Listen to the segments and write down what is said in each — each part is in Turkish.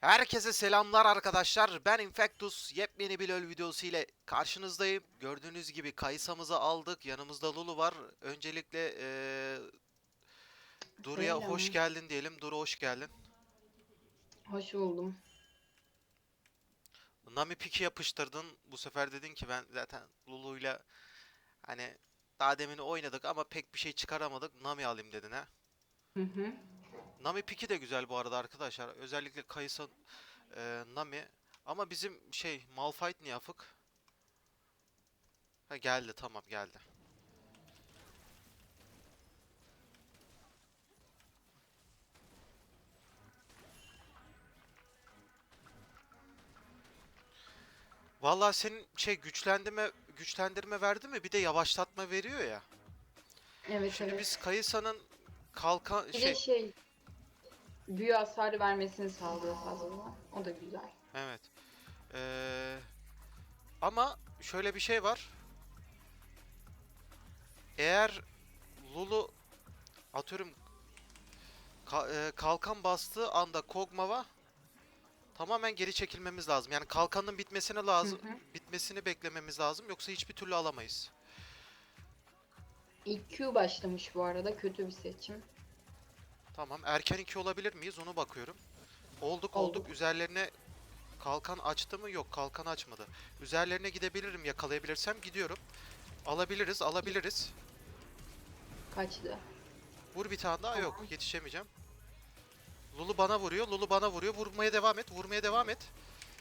Herkese selamlar arkadaşlar. Ben Infectus. Yepyeni bir LoL videosu ile karşınızdayım. Gördüğünüz gibi Kaysamızı aldık. Yanımızda Lulu var. Öncelikle eee Duru'ya Selam. hoş geldin diyelim. Duru hoş geldin. Hoş buldum. Nami piki yapıştırdın. Bu sefer dedin ki ben zaten Lulu'yla hani daha demin oynadık ama pek bir şey çıkaramadık. Nami alayım dedin ha. Hı hı. Nami piki de güzel bu arada arkadaşlar. Özellikle Kayısa eee, Nami. Ama bizim şey Malphite niye afık? Ha geldi tamam geldi. Vallahi senin şey güçlendirme güçlendirme verdi mi? Bir de yavaşlatma veriyor ya. Evet Şimdi evet. biz Kayısa'nın kalkan Bir şey şey büyü hasarı vermesini sağlıyor fazla. O da güzel. Evet. Ee, ama şöyle bir şey var. Eğer Lulu atıyorum ka- e, kalkan bastığı anda Kog'Maw'a tamamen geri çekilmemiz lazım. Yani kalkanın bitmesine lazım, Hı hı. bitmesini beklememiz lazım. Yoksa hiçbir türlü alamayız. İlk Q başlamış bu arada. Kötü bir seçim. Tamam. Erken 2 olabilir miyiz? Onu bakıyorum. Olduk Olduk. olduk. Üzerlerine kalkan açtı mı? Yok, kalkan açmadı. Üzerlerine gidebilirim, yakalayabilirsem gidiyorum. Alabiliriz, alabiliriz. Kaçtı. Vur bir tane daha. Yok, Tamam. yetişemeyeceğim. Lulu bana vuruyor, Lulu bana vuruyor. Vurmaya devam et, vurmaya devam et.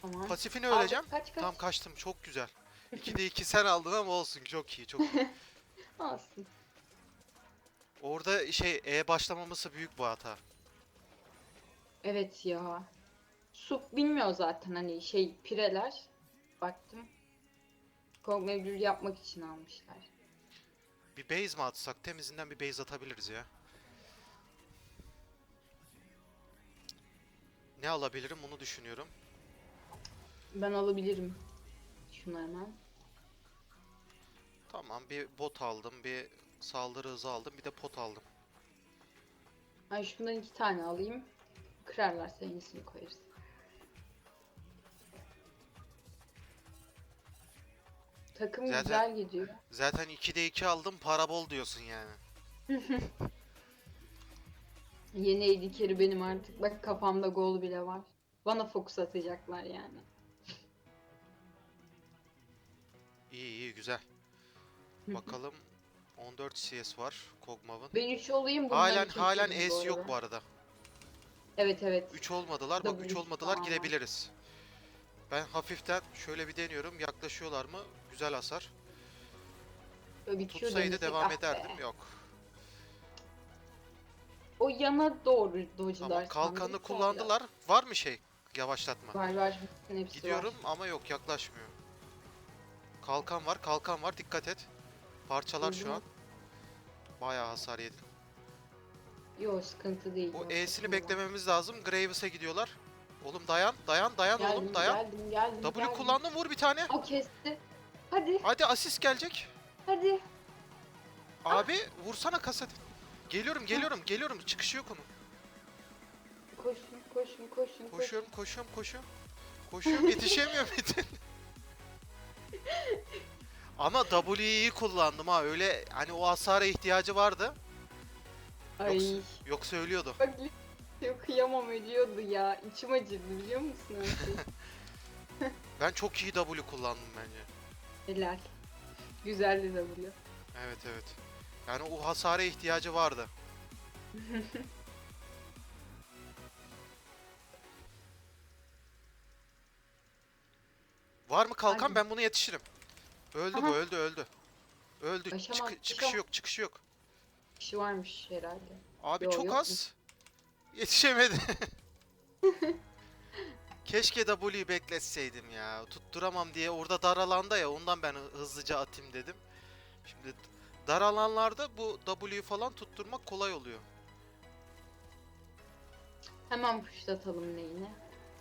Tamam. Pasifini Aldık, öleceğim. Kaç kaç. Tamam kaçtım, çok güzel. 2'de 2 sen aldın ama olsun, çok iyi, çok iyi. Alsın. Orada şey, E başlamaması büyük bu hata. Evet ya. Sup bilmiyor zaten hani şey pireler. Baktım. Kogmevlül yapmak için almışlar. Bir base mi atsak? Temizinden bir base atabiliriz ya. Ne alabilirim onu düşünüyorum. Ben alabilirim. Şunu hemen. Tamam bir bot aldım, bir saldırı hızı aldım, bir de pot aldım. Ben şundan iki tane alayım. Kırarlarsa yenisini koyarız. Takım Zaten- güzel gidiyor. Zaten 2'de 2 aldım, para bol diyorsun yani. Yeni edikeri benim artık. Bak kafamda gol bile var. Bana fokus atacaklar yani. İyi iyi güzel. Bakalım 14 CS var Kog'Maw'ın. Ben 3 olayım bunları Halen halen çekeyim S yok arada. bu arada. Evet evet. 3 olmadılar. Bak 3 W olmadılar girebiliriz. Ben hafiften şöyle bir deniyorum. Yaklaşıyorlar mı? Güzel hasar. Böyle Tutsaydı devam ah be. ederdim. Yok. O yana doğru dodge'lar Ama kalkanı sandım. kullandılar. Var mı şey? Yavaşlatma. Var var. hepsi Gidiyorum ama yok yaklaşmıyor. Kalkan var, kalkan var. Dikkat et. Parçalar şu Vurdum. an. Bayağı hasar yedi. Yok sıkıntı değil. Yok, E'sini beklememiz lazım. Graves'e gidiyorlar. Oğlum dayan, dayan, dayan Geldim, oğlum dayan. Geldim geldim W geldim. kullandım vur bir tane. O kesti. Hadi Hadi asist gelecek. hadi. Abi vursana kaset. Geliyorum, geliyorum, geliyorum. Çıkışı yok onun. Koşun koşun. koşun. Koşuyorum, koşuyorum, koşuyorum. Koşuyorum, yetişemiyorum Metin. Ama W'yi kullandım ha. Öyle hani o hasara ihtiyacı vardı. Ay. Yoksa, yoksa ölüyordu. Bak yok kıyamam ölüyordu ya. İçim acıdı biliyor musun? şey? Ben çok iyi W kullandım bence. Helal. Güzeldi vuruyor. Evet evet. Yani o hasara ihtiyacı vardı. Var mı kalkan? Hadi. Ben bunu yetişirim. Öldü bu, Aha. öldü, öldü. Öldü. Aşamaz, Çıkı- çıkışı aşamaz. yok, çıkışı yok. Kişi varmış herhalde. Abi Yo, çok yok az. Yetişemedi. Keşke W'yi bekletseydim ya. Tutturamam diye orada dar alanda ya ondan ben hı- hızlıca atayım dedim. Şimdi dar alanlarda bu W'yu falan tutturmak kolay oluyor. Hemen puşlatalım neyini.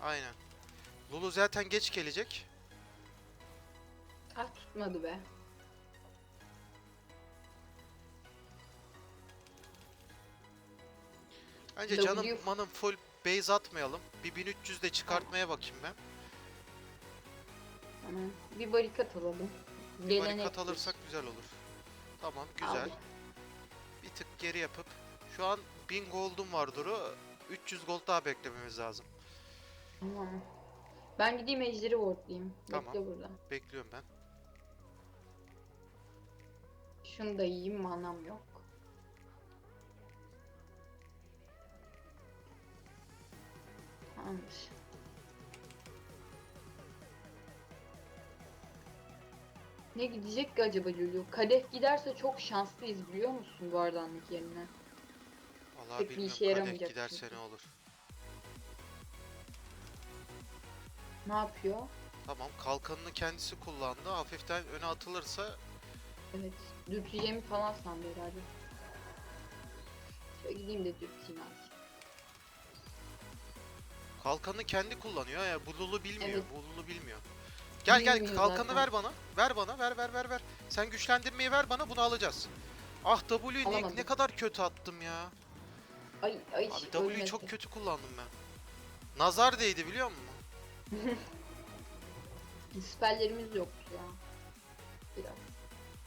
Aynen. Lulu zaten geç gelecek. Ah tutmadı be. Bence W- canım manım full base atmayalım. Bir 1300 de çıkartmaya bakayım ben. Bir barikat alalım. Bir Gelenek barikat alırsak güzel olur. Tamam güzel. Aldık. Bir tık geri yapıp. Şu an 1000 gold'um var Duru. 300 gold daha beklememiz lazım. Tamam. Ben gideyim ejderi wardlayayım. Tamam. Bekle burada. Bekliyorum ben. Şunu da yiyeyim manam yok. Tamamdır. Ne gidecek ki acaba Lulu? Kadeh giderse çok şanslıyız biliyor musun bu ardanlık yerine? Vallahi Pek bilmiyorum işe kadeh giderse çünkü. ne olur. Ne yapıyor? Tamam kalkanını kendisi kullandı. Hafiften öne atılırsa Evet. Dürteceğimi falan sandı herhalde. Şöyle gideyim de dürteyim azıcık. kalkanını kendi kullanıyor ya. Bu Lulu bilmiyor. Evet. Bu Lulu bilmiyor. Gel gel Bilmiyor kalkanı zaten. ver bana. Ver bana. Ver ver ver ver. Sen güçlendirmeyi ver bana. Bunu alacağız. Ah W ne, Alamadım. ne kadar kötü attım ya. Ay ay Abi W'yu ölmedi. çok kötü kullandım ben. Nazar değdi biliyor musun? Spellerimiz yoktu ya. Biraz.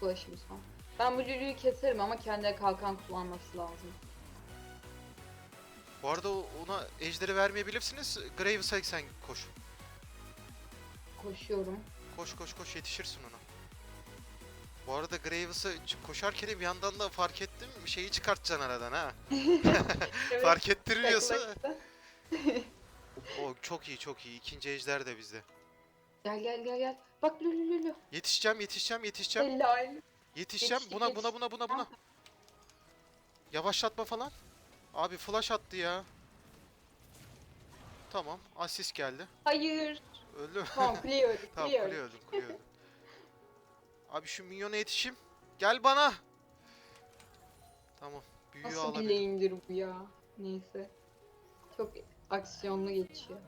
Bulaşımız var. Ben bu Lulu'yu keserim ama kendine kalkan kullanması lazım. Bu arada o- ona ejderi vermeyebilirsiniz. Graves'a sen koş. Koşuyorum. Koş koş koş yetişirsin ona. Bu arada Graves'ı koşarken bir yandan da fark ettim şeyi çıkartacaksın aradan ha. Evet, Fark ettirmiyorsa. yaklaştı. O çok iyi çok iyi. İkinci ejder de bizde. Gel gel gel gel. Bak Lulu Lulu. Yetişeceğim yetişeceğim yetişeceğim. Helal. Yetişeceğim Yetiştik, buna buna buna buna buna. Yavaşlatma falan. Abi flash attı ya. Tamam asist geldi. Hayır. Öldü mü? Tamam clear. Tamam clear. kule öldüm kule öldüm. Abi şu minyona yetişeyim. Gel bana. Tamam. Büyüğü Nasıl bir alabilirim. lane'dir bu ya? Neyse. Çok aksiyonlu geçiyor.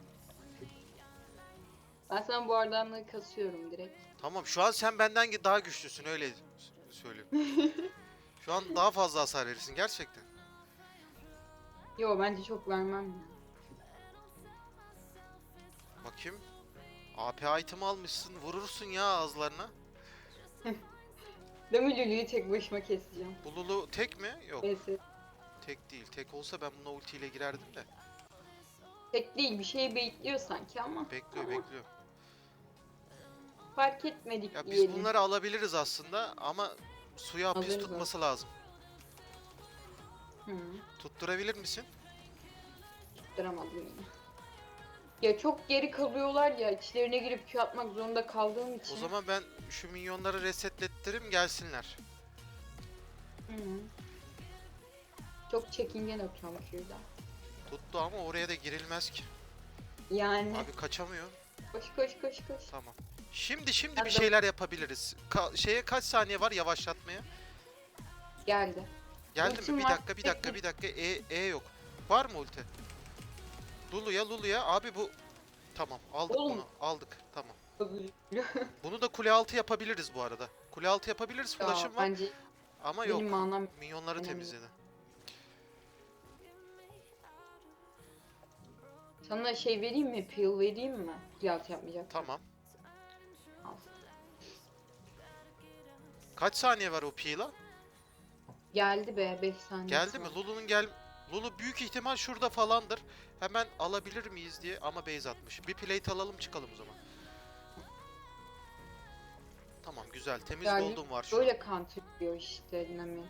Ben sana bu ardanlığı kasıyorum direkt. Tamam şu an sen benden daha güçlüsün öyle s- söyleyeyim. şu an daha fazla hasar verirsin gerçekten. Yo bence çok vermem ya. Bakayım. AP item almışsın vurursun ya ağızlarına. Değil mi Lulu'yu tek başıma keseceğim. Bu Lulu tek mi? Yok Neyse. tek değil. Tek olsa ben buna ultiyle girerdim de. Tek değil bir şey bekliyor sanki ama Bekliyor bekliyor. Fark etmedik Ya biz diyelim. bunları alabiliriz aslında ama suya hapis Alırız tutması lazım. Hı, Tutturabilir misin? tutturamadım yine. Ya çok geri kalıyorlar ya içlerine girip Q atmak zorunda kaldığım için. O zaman ben şu minyonları resetlettirim gelsinler. Hı. Çok çekingen atıyorum şurada. Tuttu ama oraya da girilmez ki. Yani Abi kaçamıyor. koş koş koş koş. Tamam. Şimdi şimdi bir şeyler yapabiliriz. Ka- şeye kaç saniye var yavaşlatmaya? Geldi. Geldi Ultim mi? Bir var. dakika bir dakika bir dakika. E, e yok. Var mı ulti? Lulu'ya Lulu'ya abi bu Tamam aldık Oğlum. bunu. Aldık. Tamam. Ya, Bunu da kule altı yapabiliriz bu arada. Kule altı yapabiliriz. Flash'ım var bence ama yok. benim manam Minyonları önemli. temizledi. sana şey vereyim mi? Peel vereyim mi? Yalt yapmayacak. Tamam. Kaç saniye var o P'la? Geldi be 5 saniye. Geldi mi? Lulu'nun gel Lulu büyük ihtimal şurada falandır. Hemen alabilir miyiz diye ama base atmış. Bir plate alalım çıkalım o zaman. Tamam güzel. Temiz Yani gold'um var şu. Böyle counterlıyor işte Nami.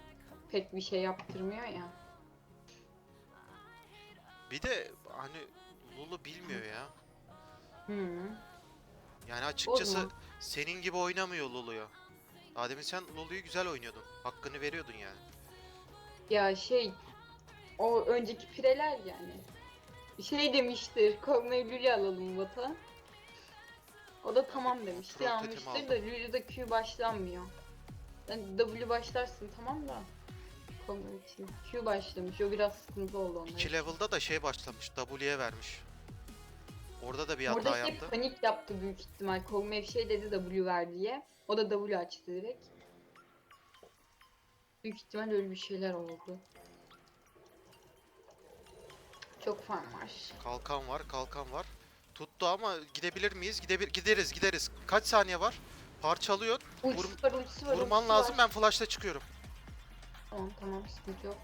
Pek bir şey yaptırmıyor ya. Bir de hani Lulu bilmiyor ya. Hı. Yani açıkçası senin gibi oynamıyor Lulu'yu. Adem'in sen Lulu'yu güzel oynuyordun. Hakkını veriyordun yani. Ya şey o önceki pireler yani. Şey demiştir. Kovma Lülü alalım bota. O da tamam demiştir. Troll Almıştır da Lülü'de Q başlanmıyor. Yani W başlarsın tamam da. Kovma için. Q başlamış. O biraz sıkıntı oldu onlar. 2 level'da da şey başlamış. W'ye vermiş. Orada da bir hata Orada işte yaptı. panik yaptı büyük ihtimal. Bir şey dedi W ver diye. O da W açtı direkt. Büyük ihtimal öyle bir şeyler oldu. Çok farm var. Kalkan var, kalkan var. Tuttu ama gidebilir miyiz? Gidebilir, gideriz, gideriz. Kaç saniye var? Parçalıyor. Ultisi Vur- var, ultisi var, Vurman ultisi lazım. var. Ben flash'la çıkıyorum. Tamam tamam sıkıntı yok.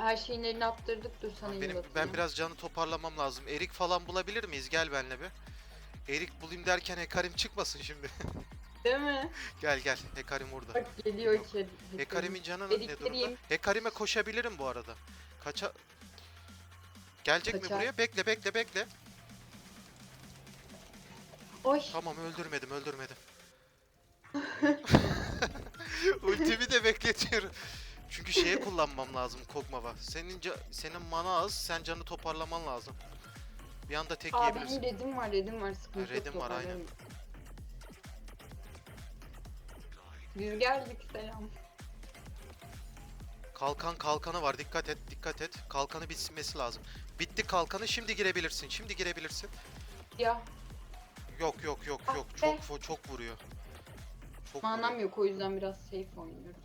Her şeyin eline attırdık dur sana Benim Benim, ben biraz canı toparlamam lazım. Erik falan bulabilir miyiz? Gel benle bir. Erik bulayım derken Hekarim çıkmasın şimdi. Değil mi? gel gel. Hekarim burada. Bak geliyor içeri. Hekarim'in canı ne Erikleri durumda? yiyeyim. Hekarim'e koşabilirim bu arada. Kaça... Gelecek mi Kaçar. buraya? Bekle bekle bekle. Oy. Tamam öldürmedim öldürmedim. Ultimi de bekletiyorum. Çünkü şeye kullanmam lazım Kog'Maw'a. Senin ca- senin mana az, sen canı toparlaman lazım. Bir anda tek Aa yiyebilirsin. benim redim var redim var sıkıntı yok. redim var, aynen. toparlarım. Biz geldik selam. Kalkan kalkanı var. Dikkat et, dikkat et. Kalkanı bitmesi lazım. Bitti kalkanı. Şimdi girebilirsin. Şimdi girebilirsin. Ya Yok yok yok Ah yok. be. Çok çok vuruyor. Çok manam vuruyor. yok o yüzden biraz safe oynuyorum.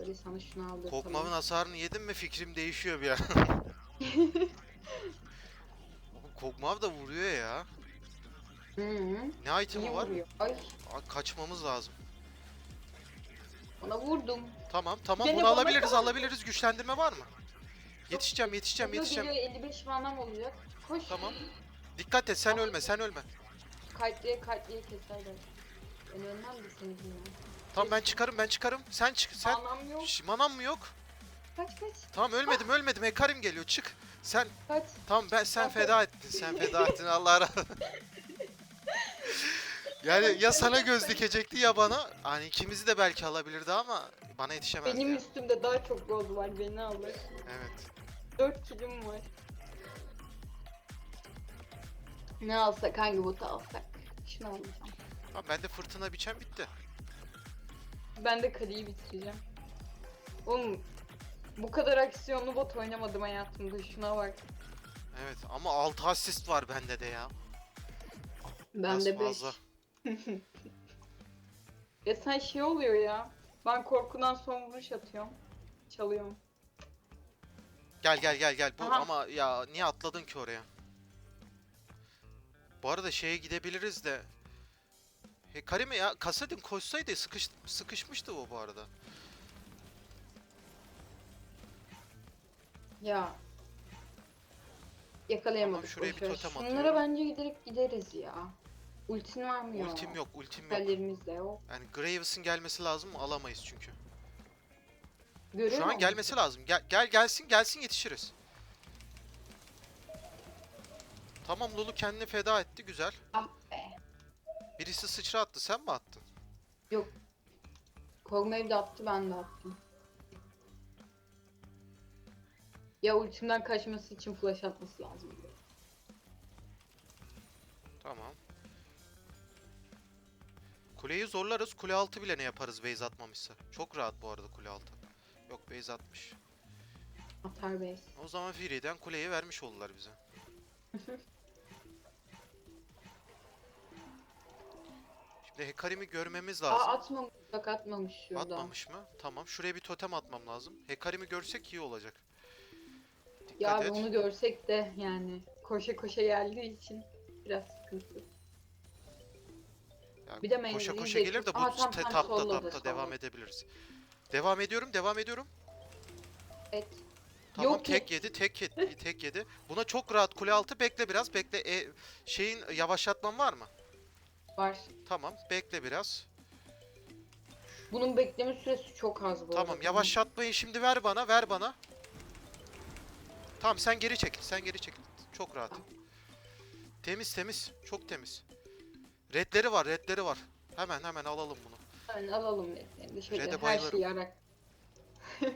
Şöyle sana şunu aldır. Kog'Maw'ın hasarını yedin mi fikrim değişiyor bir an. Kog'Maw da vuruyor ya. Hı -hı. Ne İyi item'i var? vuruyor. Ay Aa, Kaçmamız lazım. ona vurdum. Tamam tamam bunu alabiliriz alabiliriz. Güçlendirme var mı? Yetişeceğim yetişeceğim yetişeceğim. geliyor 55 manam olacak. Koş. Tamam. Dikkat et sen ölme sen ölme. Kayıtlıya kayıtlıya keserler. Ben ölmem de seni bilmem. Tamam ben çıkarım ben çıkarım. Sen çık sen. Manam yok. Şş, manam mı yok? Kaç kaç Tamam ölmedim ölmedim. Hekarim geliyor çık. Sen kaç. tamam ben sen Aferin. feda ettin sen feda ettin Allah razı Yani ya sana göz dikecekti ya bana. Hani ikimizi de belki alabilirdi ama bana yetişemezdi. Benim yani. üstümde daha çok gold var beni alır. Evet. 4 kilim var. Ne alsak hangi botu alsak? Şunu alacağım. Tamam bende fırtına biçen bitti. Ben de kaleyi bitireceğim. Oğlum bu kadar aksiyonlu bot oynamadım hayatımda şuna bak. Evet ama 6 asist var bende de ya. Biraz Bende 5. fazla. Ya sen şey oluyor ya. Ben korkudan son vuruş atıyorum. Çalıyorum. Gel gel gel gel. Bu, Aha. ama ya niye atladın ki oraya? Bu arada şeye gidebiliriz de. Hekari mi ya? Kasadin koşsaydı sıkış, sıkışmıştı o bu arada. Ya. Yakalayamadık. Tamam, şuraya bir totem Şunlara atıyorum. bence giderek gideriz ya. Ultin var mı ya? Ultim yok, ultim yok. Ellerimiz de yok. Yani Graves'ın gelmesi lazım alamayız çünkü. Görüyor Şu an musun? gelmesi lazım. Gel gel gelsin gelsin yetişiriz. Tamam Lulu kendini feda etti güzel. Ah. Birisi sıçra attı sen mi attın? Kog'Maw de attı ben de attım. Ya ultimden kaçması için flash atması lazım. Tamam. Kuleyi zorlarız. Kule altı bile ne yaparız base atmamışsa. Çok rahat bu arada kule altı. Yok base atmış. Atar base. O zaman Fury'den kuleyi vermiş oldular bize. Şimdi Hekarim'i görmemiz Aa lazım. atmamış. Bak atmamış şurada. Atmamış mı? Tamam. Şuraya bir totem atmam lazım. Hekarim'i görsek iyi olacak. Dikkat Ya et. onu görsek de yani koşa koşa geldiği için biraz sıkıntı. Ya bir de koşa koşa de- gelir de bu Aa, te- tapta tapta devam solladı. edebiliriz. Devam ediyorum, devam ediyorum. Et. Tamam Yok tek yedi, tek yedi, tek yedi. Buna çok rahat kule altı bekle biraz, bekle. E, şeyin yavaşlatman var mı? Var. Tamam, bekle biraz. Bunun bekleme süresi çok az bu Tamam, arada. yavaşlatmayı şimdi ver bana, ver bana. Tamam, sen geri çekil, sen geri çekil. Çok rahat. Temiz temiz, çok temiz. Redleri var, redleri var. Hemen hemen alalım bunu. Yani alalım. Şöyle Red'e her bayılırım. şeyi arak.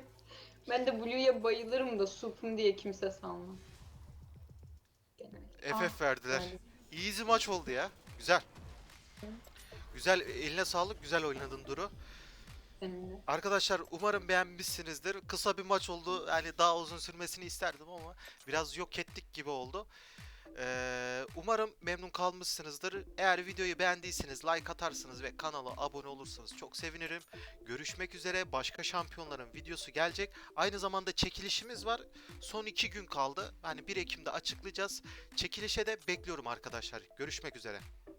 ben de Blue'ya bayılırım da supum diye kimse salmaz. Genel. FF verdiler. yani Easy maç oldu ya. Güzel. Güzel, eline sağlık, güzel oynadın Duru. Arkadaşlar umarım beğenmişsinizdir. Kısa bir maç oldu. Yani daha uzun sürmesini isterdim ama biraz yok ettik gibi oldu. Ee, umarım memnun kalmışsınızdır. Eğer videoyu beğendiyseniz like atarsınız ve kanala abone olursanız çok sevinirim. Görüşmek üzere. Başka şampiyonların videosu gelecek. Aynı zamanda çekilişimiz var. Son iki gün kaldı. Hani 1 Ekim'de açıklayacağız. Çekilişe de bekliyorum arkadaşlar. Görüşmek üzere.